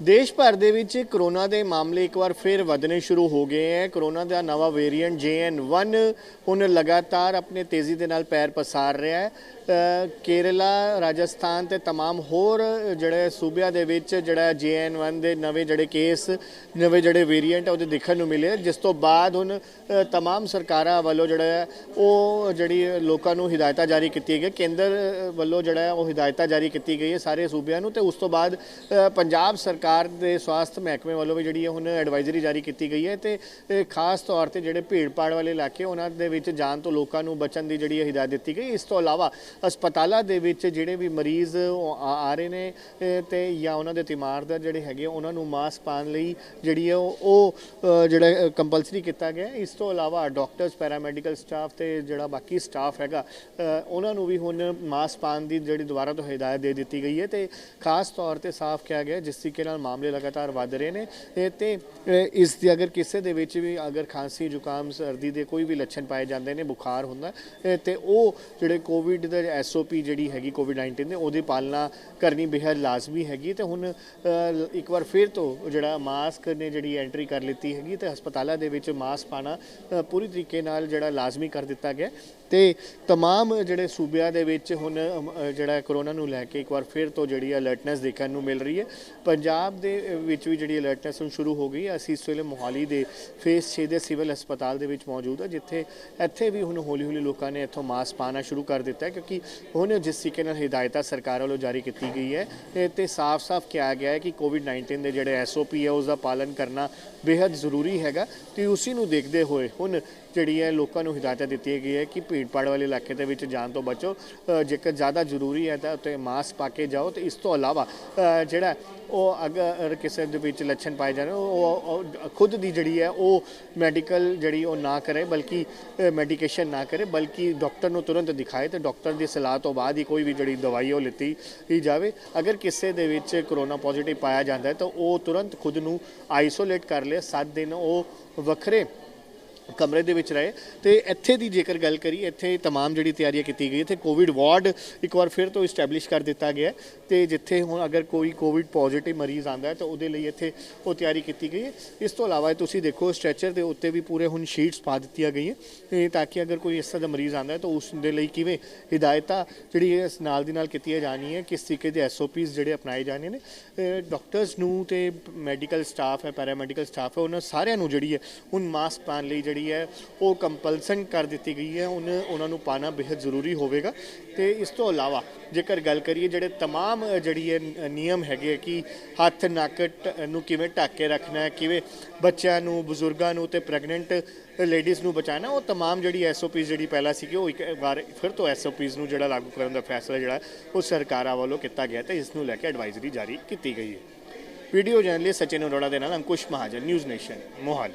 ਦੇਸ਼ ਭਰ ਦੇ ਵਿੱਚ ਕਰੋਨਾ ਦੇ ਮਾਮਲੇ ਇੱਕ ਵਾਰ ਫਿਰ ਵਧਣੇ ਸ਼ੁਰੂ ਹੋ ਗਏ ਹੈ ਕਰੋਨਾ ਦਾ ਨਵਾਂ ਵੇਰੀਐਂਟ JN1 ਹੁਣ ਲਗਾਤਾਰ ਆਪਣੇ ਤੇਜ਼ੀ ਦੇ ਨਾਲ ਪੈਰ ਪਸਾਰ ਰਿਹਾ ਹੈ ਅ, ਕੇਰਲਾ ਰਾਜਸਥਾਨ ਤੇ तमाम ਹੋਰ ਜਿਹੜੇ ਸੂਬਿਆਂ ਦੇ ਵਿੱਚ ਜਿਹੜਾ JN1 ਦੇ ਨਵੇਂ ਜਿਹੜੇ ਕੇਸ ਨਵੇਂ ਜਿਹੜੇ ਵੇਰੀਐਂਟ ਉਹਦੇ ਦੇਖਣ ਨੂੰ ਮਿਲੇ ਜਿਸ ਤੋਂ ਬਾਅਦ ਹੁਣ ਅ, तमाम ਸਰਕਾਰਾਂ ਵੱਲੋਂ ਜਿਹੜਾ ਹੈ ਉਹ ਜਿਹੜੀ ਲੋਕਾਂ ਨੂੰ ਹਦਾਇਤਾਂ ਜਾਰੀ ਕੀਤੀ ਗਈ ਕੇਂਦਰ ਅ, ਵੱਲੋਂ ਜਿਹੜਾ ਹੈ ਉਹ ਹਦਾਇਤਾਂ ਜਾਰੀ ਕੀਤੀ ਗਈ ਹੈ ਸਾਰੇ ਸੂਬਿਆਂ ਨੂੰ ਤੇ ਉਸ ਤੋਂ ਬਾਅਦ ਅ, ਪੰਜਾਬ ਸਰਕਾਰ ਸਰਕਾਰ ਦੇ ਸਵਾਸਥ ਮਹਿਕਮੇ ਵੱਲੋਂ ਵੀ ਜਿਹੜੀ ਹੈ ਹੁਣ ਐਡਵਾਈਜ਼ਰੀ ਜਾਰੀ ਕੀਤੀ ਗਈ ਹੈ ਤੇ ਖਾਸ ਤੌਰ ਤੇ ਜਿਹੜੇ ਭੀੜ ਭਾੜ ਵਾਲੇ ਇਲਾਕੇ ਉਹਨਾਂ ਦੇ ਵਿੱਚ ਜਾਣ ਤੋਂ ਲੋਕਾਂ ਨੂੰ ਬਚਣ ਦੀ ਜਿਹੜੀ ਹੈ ਹਦਾਇਤ ਦਿੱਤੀ ਗਈ। ਇਸ ਤੋਂ ਇਲਾਵਾ ਹਸਪਤਾਲਾਂ ਦੇ ਵਿੱਚ ਜਿਹੜੇ ਵੀ ਮਰੀਜ਼ ਉਹ ਆ ਆ ਰਹੇ ਨੇ ਅ, ਤੇ ਜਾਂ ਉਹਨਾਂ ਦੇ ਤਿਮਾਰ ਜਿਹੜੇ ਹੈਗੇ ਉਹਨਾਂ ਨੂੰ ਮਾਸਕ ਪਾਉਣ ਲਈ ਜਿਹੜੀ ਹੈ ਉਹ ਜਿਹੜਾ ਕੰਪਲਸਰੀ ਕੀਤਾ ਗਿਆ। ਇਸ ਤੋਂ ਇਲਾਵਾ ਡਾਕਟਰਸ ਪੈਰਾਮੈਡੀਕਲ ਸਟਾਫ ਤੇ ਜਿਹੜਾ ਬਾਕੀ ਸਟਾਫ ਹੈਗਾ ਉਹਨਾਂ ਨੂੰ ਵੀ ਹੁਣ ਮਾਸਕ ਪਾਉਣ ਦੀ ਜਿਹੜੀ ਦੁਬਾਰਾ ਤੋਂ ਹਿਦਾਇਤ ਦੇ ਦਿੱਤੀ ਗਈ ਹੈ ਤੇ ਖਾਸ ਤੌਰ ਤੇ ਸਾਫ਼ ਕਿਹਾ ਗਿਆ ਜਿਸ ਤਰੀਕੇ ਨਾਲ ਮਾਮਲੇ ਲਗਾਤਾਰ ਵੱਧ ਰਹੇ ਨੇ ਇਹ ਤੇ ਇਸ ਦੀ ਅਗਰ ਕਿਸੇ ਦੇ ਵਿੱਚ ਵੀ ਅਗਰ ਖਾਂਸੀ ਜ਼ੁਕਾਮ ਸਰਦੀ ਦੇ ਕੋਈ ਵੀ ਲੱਛਣ ਪਾਏ ਜਾਂਦੇ ਨੇ ਬੁਖਾਰ ਹੁੰਦਾ ਹੈ, ਤੇ ਉਹ ਜਿਹੜੇ ਕੋਵਿਡ ਦਾ ਐਸਓਪੀ ਜਿਹੜੀ ਹੈਗੀ ਕੋਵਿਡ 19 ਦੇ ਉਹਦੀ ਪਾਲਣਾ ਕਰਨੀ ਬੇहद ਲਾਜ਼ਮੀ ਹੈਗੀ ਤੇ ਹੁਣ ਇੱਕ ਵਾਰ ਫਿਰ ਤੋਂ ਜਿਹੜਾ ਮਾਸਕ ਨੇ ਜਿਹੜੀ ਐਂਟਰੀ ਕਰ ਲਿੱਤੀ ਹੈਗੀ ਤੇ ਹਸਪਤਾਲਾਂ ਦੇ ਵਿੱਚ ਮਾਸਕ ਪਾਣਾ ਪੂਰੀ ਤਰੀਕੇ ਨਾਲ ਜਿਹੜਾ ਲਾਜ਼ਮੀ ਕਰ ਦਿੱਤਾ ਗਿਆ। ਤੇ तमाम ਜਿਹੜੇ ਸੂਬਿਆਂ ਦੇ ਵਿੱਚ ਹੁਣ ਜਿਹੜਾ ਕਰੋਨਾ ਨੂੰ ਲੈ ਕੇ ਇੱਕ ਵਾਰ ਫਿਰ ਤੋਂ ਜਿਹੜੀ ਅਲਰਟਨੈਸ ਦੇਖਣ ਨੂੰ ਮਿਲ ਰਹੀ ਹੈ। ਪੰਜਾਬ ਦੇ ਵਿੱਚ ਵੀ ਜਿਹੜੀ ਅਲਰਟਨੈਸ ਹੁਣ ਸ਼ੁਰੂ ਹੋ ਗਈ ਅਸੀਂ ਇਸ ਵੇਲੇ ਮੋਹਾਲੀ ਦੇ ਫੇਸ 6 ਦੇ ਸਿਵਲ ਹਸਪਤਾਲ ਦੇ ਵਿੱਚ ਮੌਜੂਦ ਹਾਂ, ਜਿੱਥੇ ਇੱਥੇ ਵੀ ਹੁਣ ਹੌਲੀ-ਹੌਲੀ ਲੋਕਾਂ ਨੇ ਇੱਥੋਂ ਮਾਸਕ ਪਾਣਾ ਸ਼ੁਰੂ ਕਰ ਦਿੱਤਾ ਕਿਉਂਕਿ ਹੁਣ ਜਿਸ ਤਰੀਕੇ ਨਾਲ ਹਦਾਇਤਾਂ ਸਰਕਾਰ ਵੱਲੋਂ ਜਾਰੀ ਕੀਤੀ ਗਈ ਹੈ, ਤੇ ਸਾਫ਼-ਸਾਫ਼ ਕਿਹਾ ਗਿਆ ਹੈ ਕਿ ਕੋਵਿਡ-19 ਦੇ ਜਿਹੜੇ ਐਸਓਪੀ ਹੈ, ਉਸ ਦਾ ਪਾਲਨ ਕਰਨਾ ਬੇਹੱਦ ਜ਼ਰੂਰੀ ਹੈਗਾ। ਤੇ ਉਸੇ ਨੂੰ ਦੇਖਦੇ ਹੋਏ ਹੁਣ ਜਿਹੜੀ ਹੈ ਲੋਕਾਂ ਨੂੰ ਹਦਾਇਤਾਂ ਦਿੱਤੀ ਗਈ ਹੈ ਕਿ ਭੀੜ ਭਾੜ ਵਾਲੇ ਇਲਾਕੇ ਦੇ ਵਿੱਚ ਜਾਣ ਤੋਂ ਬਚੋ। ਜੇਕਰ ਜ਼ਿਆਦਾ ਜ਼ਰੂਰੀ ਹੈ ਤਾਂ ਉੱਤੇ ਮਾਸਕ ਪਾ ਕੇ ਜਾਓ ਤੇ ਇਸ ਤੋਂ ਇਲਾਵਾ ਜਿਹੜਾ ਉਹ ਅਗਰ ਕਿਸੇ ਦੇ ਵਿੱਚ ਲੱਛਣ ਪਾਏ ਜਾਣ ਉਹ ਖੁਦ ਦੀ ਜਿਹੜੀ ਹੈ ਉਹ ਮੈਡੀਕਲ ਜਿਹੜੀ ਉਹ ਨਾ ਕਰੇ, ਬਲਕਿ ਮੈਡੀਕੇਸ਼ਨ ਨਾ ਕਰੇ, ਬਲਕਿ ਡਾਕਟਰ ਨੂੰ ਤੁਰੰਤ ਦਿਖਾਏ ਤੇ ਡਾਕਟਰ ਦੀ ਸਲਾਹ ਤੋਂ ਬਾਅਦ ਹੀ ਕੋਈ ਵੀ ਜਿਹੜੀ ਦਵਾਈ ਉਹ ਲਿੱਤੀ ਹੀ ਜਾਵੇ। ਅਗਰ ਕਿਸੇ ਦੇ ਵਿੱਚ ਕਰੋਨਾ ਪੋਜ਼ਿਟਿਵ ਪਾਇਆ ਜਾਂਦਾ ਹੈ ਤਾਂ ਉਹ ਤੁਰੰਤ ਖੁਦ ਨੂੰ ਆਈਸੋਲੇਟ ਕਰ ਲਏ 7 ਦਿਨ ਉਹ ਵੱਖਰੇ ਕਮਰੇ ਦੇ ਵਿੱਚ ਰਹੇ ਤੇ ਇੱਥੇ ਦੀ ਜੇਕਰ ਗੱਲ ਕਰੀ ਇੱਥੇ तमाम ਜਿਹੜੀ ਤਿਆਰੀਆਂ ਕੀਤੀ ਗਈ ਇੱਥੇ ਕੋਵਿਡ ਵਾਰਡ ਇੱਕ ਵਾਰ ਫਿਰ ਤੋਂ ਇਸਟੈਬਲਿਸ਼ ਕਰ ਦਿੱਤਾ ਗਿਆ ਹੈ ਤੇ ਜਿੱਥੇ ਹੁਣ ਅਗਰ ਕੋਈ ਕੋਵਿਡ ਪੋਜ਼ਿਟਿਵ ਮਰੀਜ਼ ਆਂਦਾ ਹੈ ਤਾਂ ਉਹਦੇ ਲਈ ਇੱਥੇ ਉਹ ਤਿਆਰੀ ਕੀਤੀ ਗਈ ਹੈ ਇਸ ਤੋਂ ਇਲਾਵਾ ਇਹ ਤੁਸੀਂ ਦੇਖੋ ਸਟ੍ਰੈਚਰ ਦੇ ਉੱਤੇ ਵੀ ਪੂਰੇ ਹੁਣ ਸ਼ੀਟਸ ਪਾ ਦਿੱਤੀਆਂ ਗਈਆਂ ਤੇ ਤਾਂ ਕਿ ਅਗਰ ਕੋਈ ਇਸ ਤਰ੍ਹਾਂ ਦਾ ਮਰੀਜ਼ ਆਂਦਾ ਹੈ ਤਾਂ ਉਸ ਦੇ ਲਈ ਕਿਵੇਂ ਹਦਾਇਤਾਂ ਜਿਹੜੀ ਹੈ ਇਸ ਨਾਲ ਦੀ ਨਾਲ ਕੀਤੀਆਂ ਜਾਣੀਆਂ ਕਿਸ ਤਰੀਕੇ ਦੇ ਐਸਓਪੀਸ ਜਿਹੜੇ ਅਪਣਾਏ ਜਾਣੇ ਨੇ ਡਾਕਟਰਸ ਨੂੰ ਤੇ ਮੈਡੀਕਲ ਸਟਾਫ ਹੈ ਪੈਰਾਮੈਡੀਕਲ ਸਟਾਫ ਹੈ ਉਹਨਾਂ ਸਾਰਿਆਂ ਨੂੰ ਜਿਹੜੀ ਹੈ ਹੁਣ ਮਾਸਕ ਪਾਉਣ ਲਈ ਜਿਹੜੀ ਹੈ, ਉਹ ਕੰਪਲਸਨ ਕਰ ਦਿੱਤੀ ਗਈ ਹੈ। ਉਹਨ, ਉਹਨਾਂ ਨੂੰ ਪਾਣਾ ਬਹੁਤ ਜ਼ਰੂਰੀ ਹੋਵੇਗਾ। ਤੇ ਇਸ ਤੋਂ ਇਲਾਵਾ, ਜੇਕਰ ਗੱਲ ਕਰੀਏ ਜਿਹੜੇ तमाम ਜਿਹੜੀ ਹੈ ਨਿਯਮ ਹੈਗੇ ਕਿ ਹੱਥ, ਨੱਕ ਨੂੰ ਕਿਵੇਂ ਢੱਕ ਕੇ ਰੱਖਣਾ ਹੈ, ਕਿਵੇਂ ਬੱਚਿਆਂ ਨੂੰ, ਬਜ਼ੁਰਗਾਂ ਨੂੰ ਤੇ ਪ੍ਰੈਗਨੈਂਟ ਲੇਡੀਜ਼ ਨੂੰ ਬਚਾਣਾ ਉਹ तमाम ਜਿਹੜੀ ਐਸਓਪੀਜ਼ ਜਿਹੜੀ ਪਹਿਲਾਂ ਸੀਗੀ, ਉਹ ਇੱਕ ਵਾਰ ਫਿਰ ਤੋਂ ਐਸਓਪੀਜ਼ ਨੂੰ ਜਿਹੜਾ ਲਾਗੂ ਕਰਨ ਦਾ ਫੈਸਲਾ ਜਿਹੜਾ, ਉਹ ਸਰਕਾਰਾਂ ਵੱਲੋਂ ਕੀਤਾ ਗਿਆ ਤੇ ਇਸ ਨੂੰ ਲੈ ਕੇ ਐਡਵਾਈਜ਼ਰੀ ਜਾਰੀ ਕੀਤੀ ਗਈ ਹੈ। ਵੀਡੀਓ ਜਰਨਲਿਸਟ ਸਚਿਨ ਅਰੋੜਾ ਦੇ ਨਾਲ ਅੰਕੁਸ਼ ਮਹਾਜਨ ਨਿਊਜ਼ ਨੇਸ਼ਨ ਮੋਹਾਲੀ।